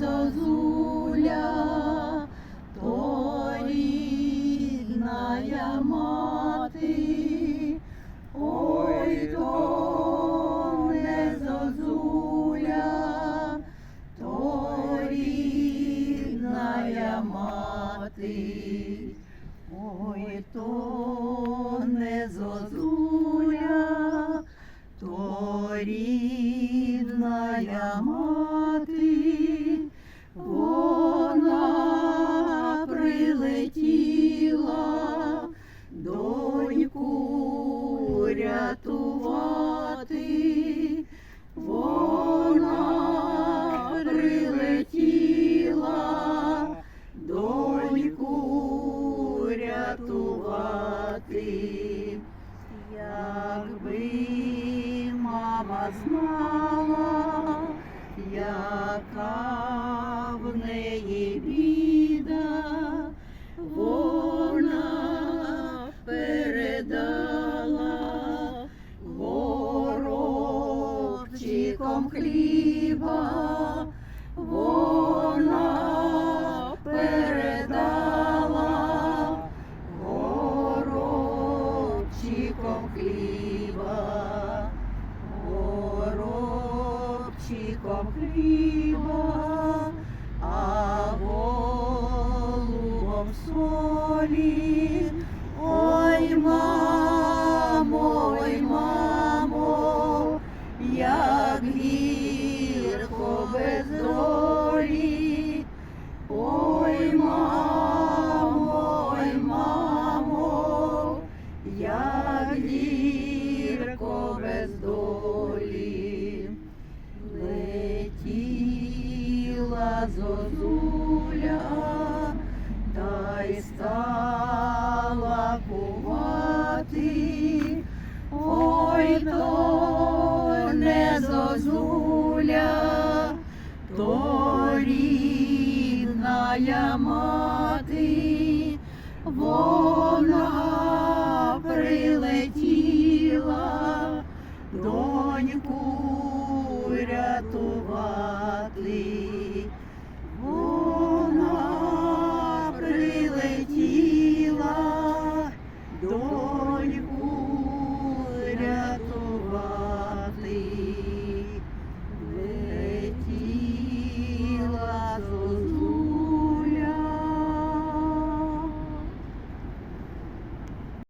зозуля, то рідная мати, ой то не зозуля, то рідная мати, ой то не зозуля, то рідная мати. Доньку рятувати, вона прилетіла доньку рятувати, якби мама знала, яка в неї біда, горобчиком хліба, вона передала горобчиком хліба, горобчиком хліба, зозуля, та й стала кувати. Ой, то не зозуля, то рідная мати, вона прилетіла доньку рятувати.